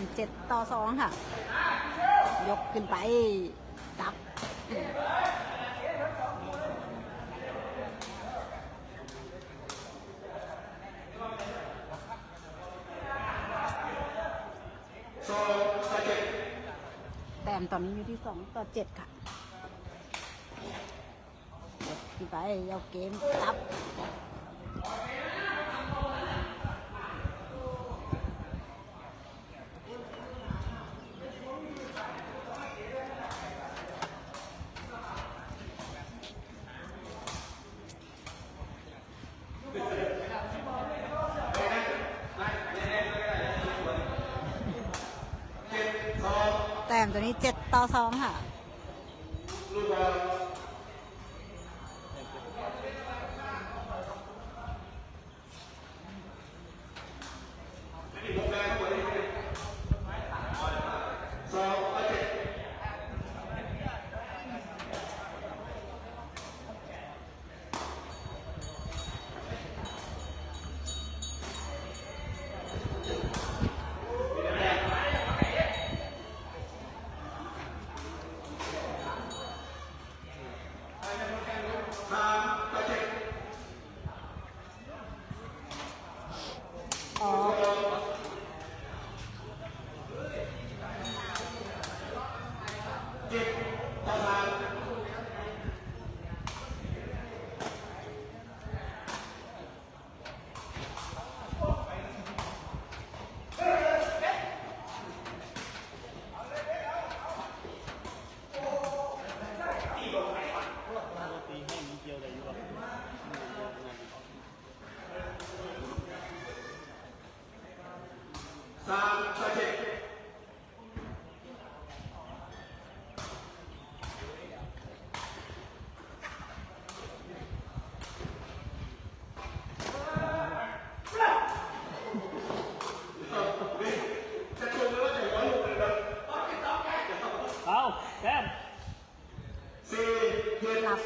มเจ็ดต่อสองค่ะ ยกขึ้นไปดับแต้มตอนนี้อยู่ที่สองต่อเจ็ดค่ะยกขึ้นไปเอาเกมดับ เจ็ดสอง แตัวนี้เจ็ดต่อสองค่ะ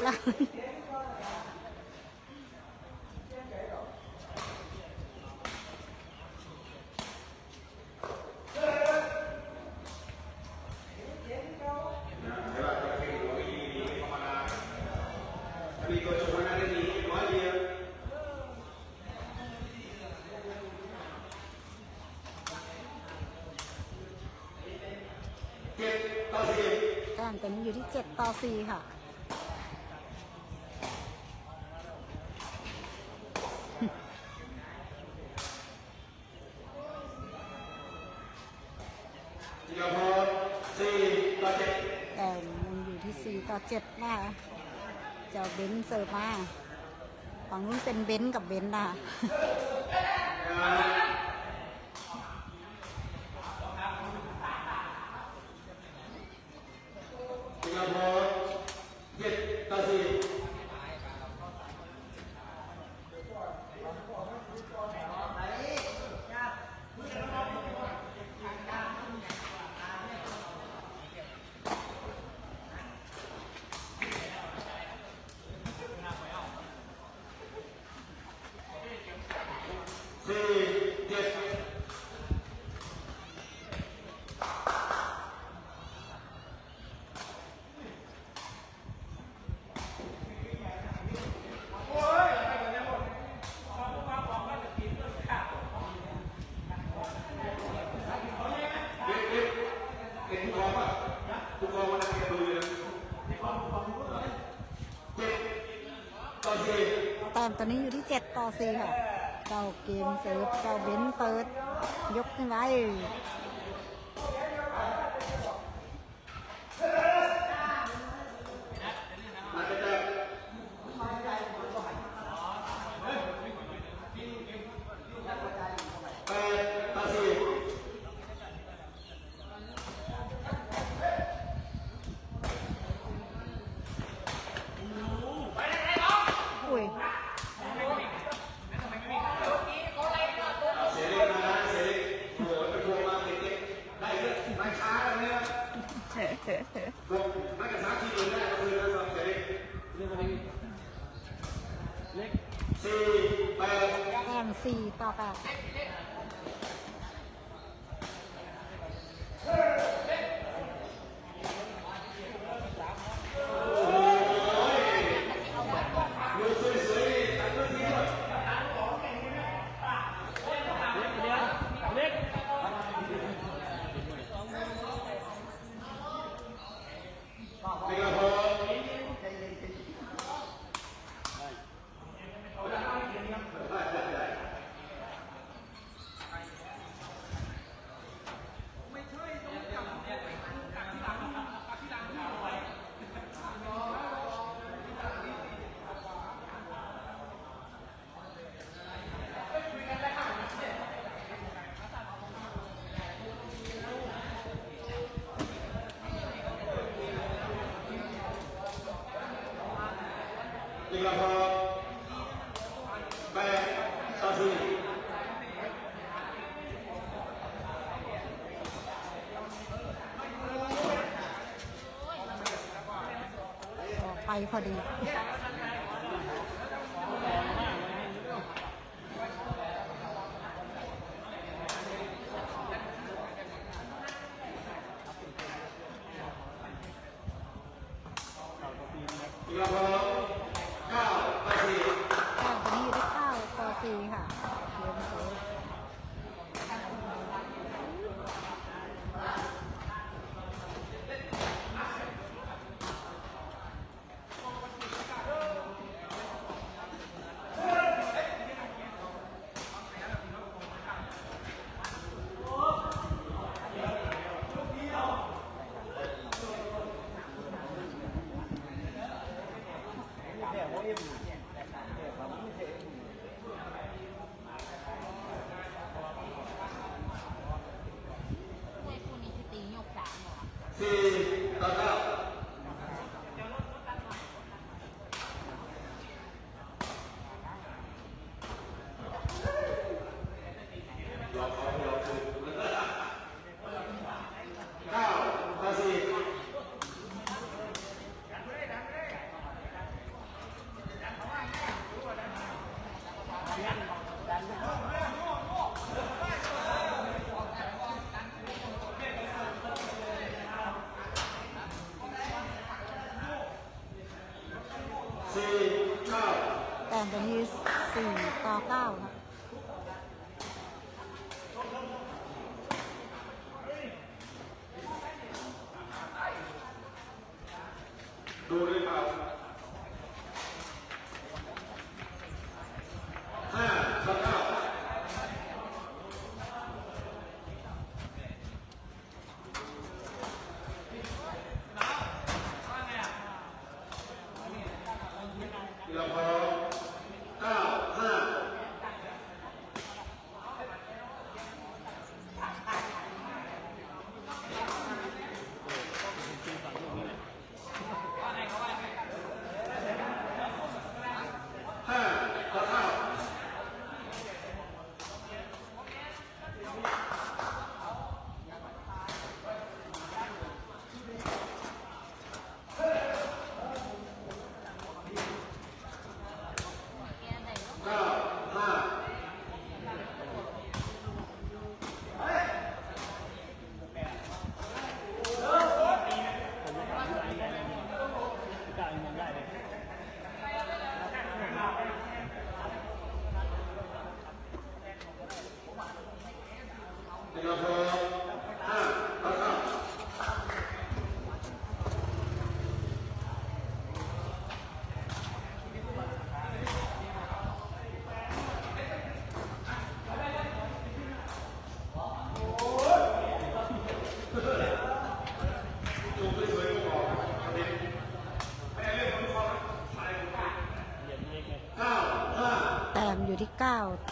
เจ็ด หลับแล้ว มีตัวชมว่าน่าจะดีร้อยเดียวเจ็ดต่อสี่ แต้มตัวนี้อยู่ที่เจ็ดต่อสี่ค่ะ เจ็ดนะคะเจ้าเบนซ์เสิร์ฟมาฝั่งนู้นเป็นเบนซ์กับเบนซ์นะคะ ธีรพรเจ็ดต่อสี่ สี่เจ็ด เด็กเด็กเด็กผู้กองป่ะผู้กองวันนั้นแกดูเลยนะเจ็ดต่อสี่ แต้มตอนนี้อยู่ที่เจ็ดต่อสี่ค่ะ เจ้าเกมเสิร์ฟเจ้าเบนซ์เปิด ยกขึ้นไว้ พอดี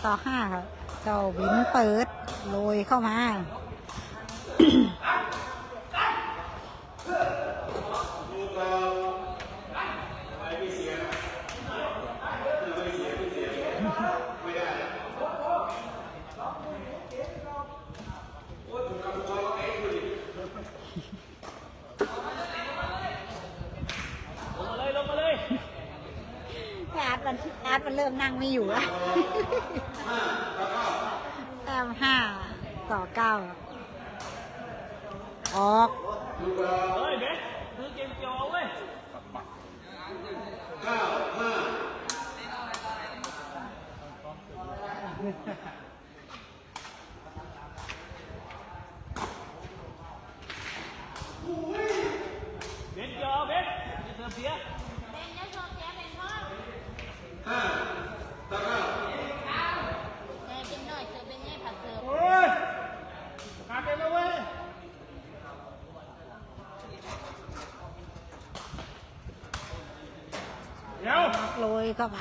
ต่อห้าครับ เจ้าบินเปิดโรยเข้ามา นั่งไม่อยู่แล้วแต้มห้าต่อเก้าออกลูกเราเฮ้ยเบสซื้อเกมจอเว้ยเก้าห้า เบสจอเบสจะเธอเสีย ห้าต่อเก้า โอ้ยขาดไปแล้วเว้ยเดี๋ยว ก็ไป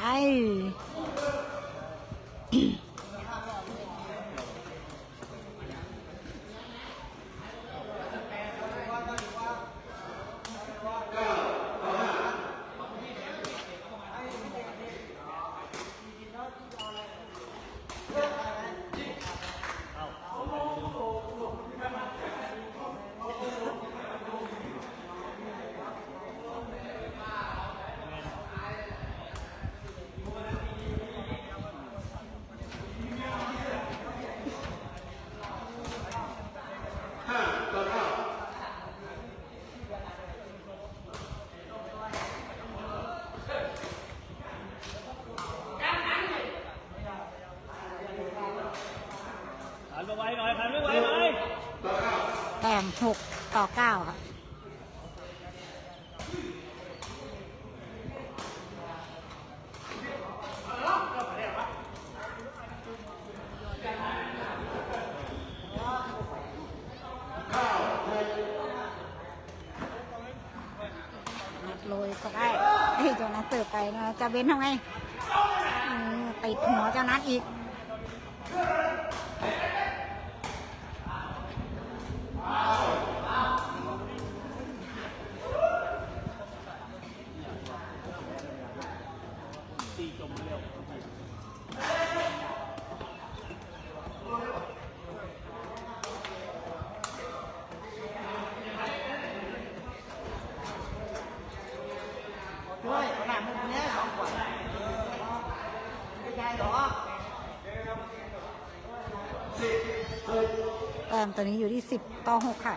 ห้าต่อเก้า หันไปไวหน่อยหันไปไวหน่อย ต่อเก้า แต้ม หกต่อเก้าค่ะนัดโรยก็ได้เฮ้เจ้านัดเสิร์ฟไปนะจะเบ้นทำไงอืมติดหัวเจ้านัดอีก ตีจมเร็ว ด้วยหนังมุมเนี้ยสองขวด ไม่ใช่หรอแต้มตอนนี้อยู่ที่ 10 ต่อ 6 ค่ะ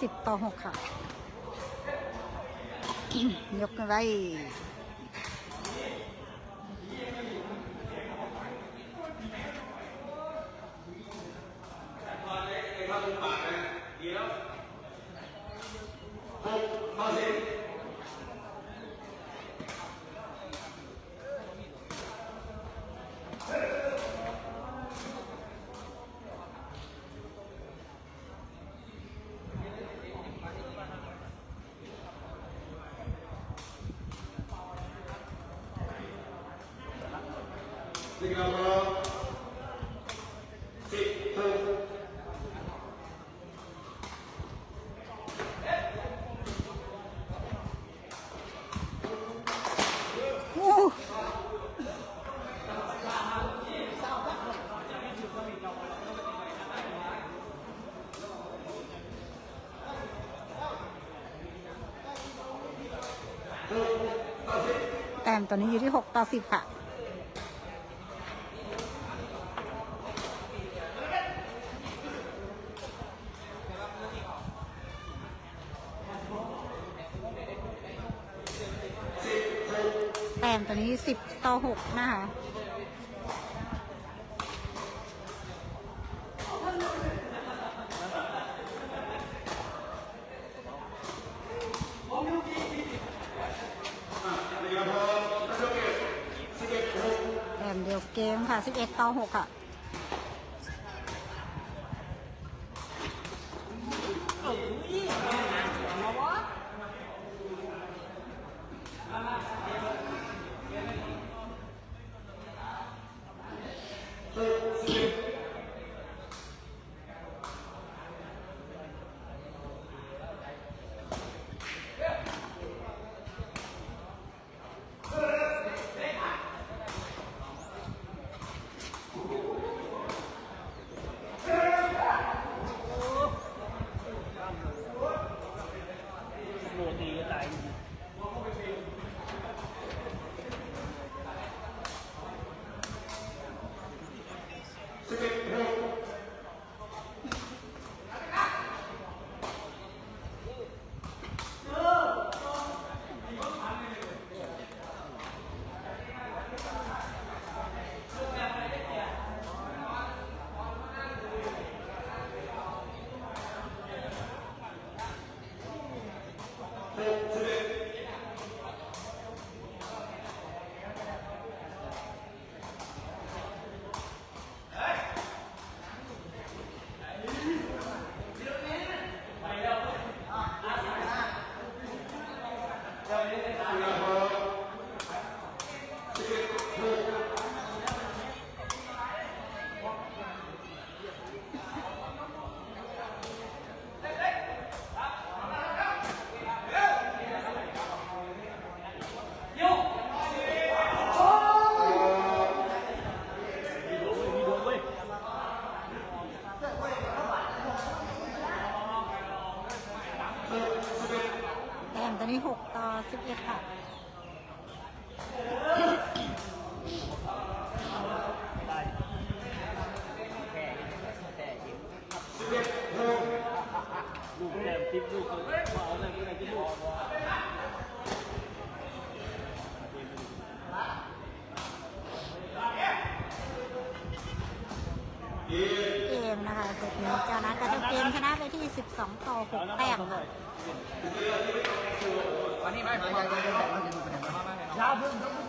สิบต่อหกค่ะ ยกกันไว้ดีแล้วหกเข้าสิ ตอนนี้อยู่ที่หกต่อสิบค่ะแต้มตอนนี้สิบต่อหกนะคะ เกมค่ะ 11 ต่อ 6 ค่ะเออ 2 ต่อ 6 แต้มค่ะอันนี้ไม่ใช่ยาเพิ่มต้อง